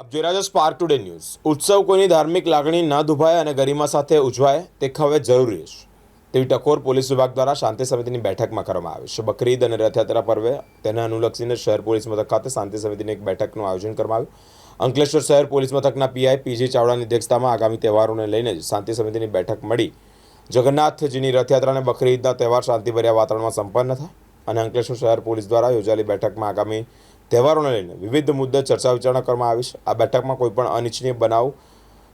આપ જોઈ રહ્યા સ્પાર્ક ટુડે ન્યૂઝ ઉત્સવ કોઈની ધાર્મિક લાગણી ના દુભાય અને ગરિમા સાથે ઉજવાય, તે હવે જરૂરી છે. તેવી ટકોર પોલીસ વિભાગ દ્વારા શાંતિ સમિતિની બેઠકમાં કરવામાં આવી છે. બકરીદ અને રથયાત્રા પર્વે, તેને અનુલક્ષીને શહેર પોલીસ મથક ખાતે શાંતિ સમિતિની એક બેઠકનું આયોજન કરવામાં આવ્યું. અંકલેશ્વર શહેર પોલીસ મથકના પીઆઈ પીજી ચાવડાની અધ્યક્ષતામાં આગામી તહેવારોને લઈને શાંતિ સમિતિની બેઠક મળી. જગન્નાથજીની રથયાત્રા અને બકરી ઈદના તહેવાર શાંતિભર્યા વાતાવરણમાં સંપન્ન થાય અને અંકલેશ્વર શહેર પોલીસ દ્વારા યોજાયેલી બેઠકમાં આગામી તહેવારોને લઈને વિવિધ મુદ્દે ચર્ચા વિચારણા કરવામાં આવી છે. આ બેઠકમાં કોઈ પણ અનિચ્છનીય બનાવ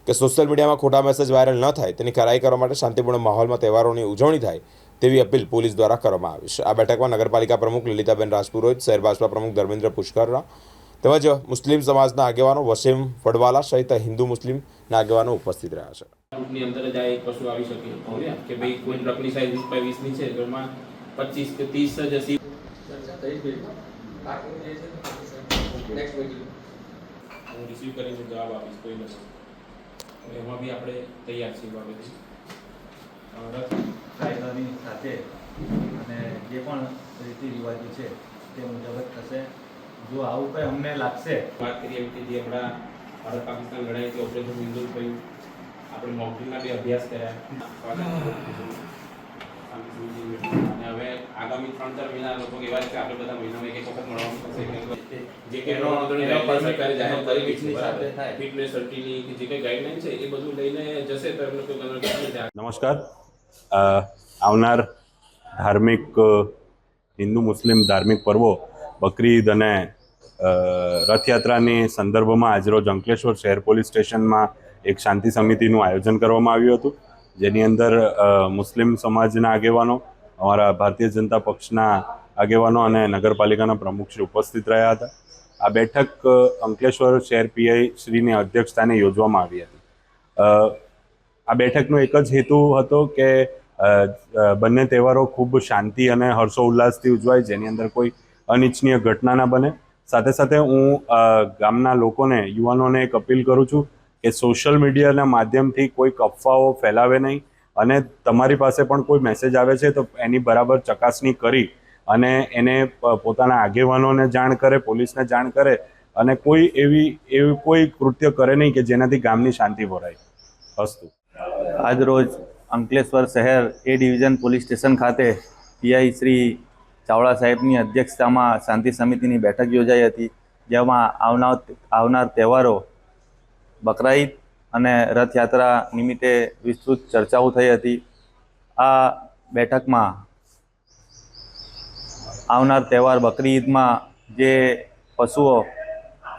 કે સોશિયલ મીડિયામાં ખોટા મેસેજ વાયરલ ન થાય તેની ખરાઈ કરવા માટે શાંતિપૂર્ણ માહોલમાં તહેવારોની ઉજવણી થાય તેવી અપીલ પોલીસ દ્વારા કરવામાં આવી છે. આ બેઠકમાં નગરપાલિકા પ્રમુખ લલિતાબેન રાજપુરોહિત શહેર ભાજપા પ્રમુખ ધર્મેન્દ્ર પુષ્કરરા તેમજ મુસ્લિમ સમાજના આગેવાનો વસીમ ફડવાલા સહિત હિન્દુ મુસ્લિમના આગેવાનો ઉપસ્થિત રહ્યા છે. રૂટની અંદર જ આ એક વસ્તુ આવી શકે. કે ભાઈ કોઈ ટ્રકની સાઈઝ વીસ બાય વીસની છે તો એમાં પચીસ કે ત્રીસ જ હશે. હું રિસીવ કરીને જવાબ આપીશ કોઈ નથી. એમાં બી આપણે તૈયાર છીએ એ બાબતે અ, રથ કાયદાની સાથે અને જે પણ રીતિ રિવાજો છે તે મુજબ જ થશે. જો આવું કંઈ અમને લાગશે વાત કરીએ એમ કે જે હમણાં ભારત પાકિસ્તાન લડાઈથી ઓપરેશન સિંદૂર થયું આપણે મોકડ્રીલના બી અભ્યાસ કર્યા. અને હવે આગામી ત્રણ ચાર મહિના લોકો એવા છે આપણે બધા મહિનામાં એક એક વખત મળવાનું થશે જે કંઈ એનો- નોંધણી એનો guidelines સરકારે જાહેર એનો કરેલી છે permitની સાથે બરાબર. થાય. ફિટનેસ સર્ટિની જે કંઈ ગાઈડલાઈન છે એ બધું લઈને જશે તો એમને કોઈ નમસ્કાર આવનાર ધાર્મિક હિન્દુ મુસ્લિમ ધાર્મિક પર્વો બકરી ઈદ અને રથયાત્રાની સંદર્ભમાં આજરોજ અંકલેશ્વર શહેર પોલીસ સ્ટેશનમાં એક શાંતિ સમિતિનું આયોજન કરવામાં આવ્યું હતું જેની અંદર મુસ્લિમ સમાજના આગેવાનો, અમારા ભારતીય જનતા પક્ષના આગેવાનો અને નગરપાલિકાના પ્રમુખશ્રી ઉપસ્થિત રહ્યા હતા. આ બેઠક અંકલેશ્વર શહેર પીઆઈ શ્રીની અધ્યક્ષતાને યોજવામાં આવી હતી. આ બેઠકનો એક જ હેતુ હતો કે બંને તહેવારો ખૂબ શાંતિ અને હર્ષોલ્લાસથી ઉજવાય, જેની અંદર કોઈ અનિચ્છનીય ઘટના ના બને. સાથે સાથે હું ગામના લોકોને, યુવાનોને એક અપીલ કરું છું કે સોશિયલ મીડિયાના માધ્યમથી કોઈક અફવાઓ ફેલાવે નહીં અને તમારી પાસે પણ કોઈ મેસેજ આવે છે તો એની બરાબર ચકાસણી કરી અને એને પોતાના આગેવાનોને જાણ કરે, પોલીસને જાણ કરે અને કોઈ એવી એવી કોઈ કૃત્ય કરે નહીં કે જેનાથી ગામની શાંતિ ભરાય અસ્તુ. આજરોજ અંકલેશ્વર શહેર એ ડિવિઝન પોલીસ સ્ટેશન ખાતે પીઆઈ શ્રી ચાવડા સાહેબની અધ્યક્ષતામાં શાંતિ સમિતિની બેઠક યોજાઈ હતી, જેમાં આવનાર આવનાર તહેવારો બકરા ઈદ અને રથયાત્રા નિમિત્તે વિસ્તૃત ચર્ચાઓ થઈ હતી. આ બેઠકમાં આવનાર તહેવાર બકરી ઈદમાં જે પશુઓ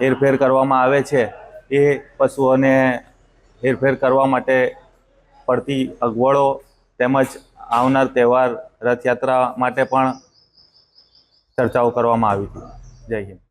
હેરફેર કરવામાં આવે છે, એ પશુઓને હેરફેર કરવા માટે પડતી અગવડો તેમજ આવનાર તહેવાર રથયાત્રા માટે પણ ચર્ચાઓ કરવામાં આવી હતી. જય હિન્દ.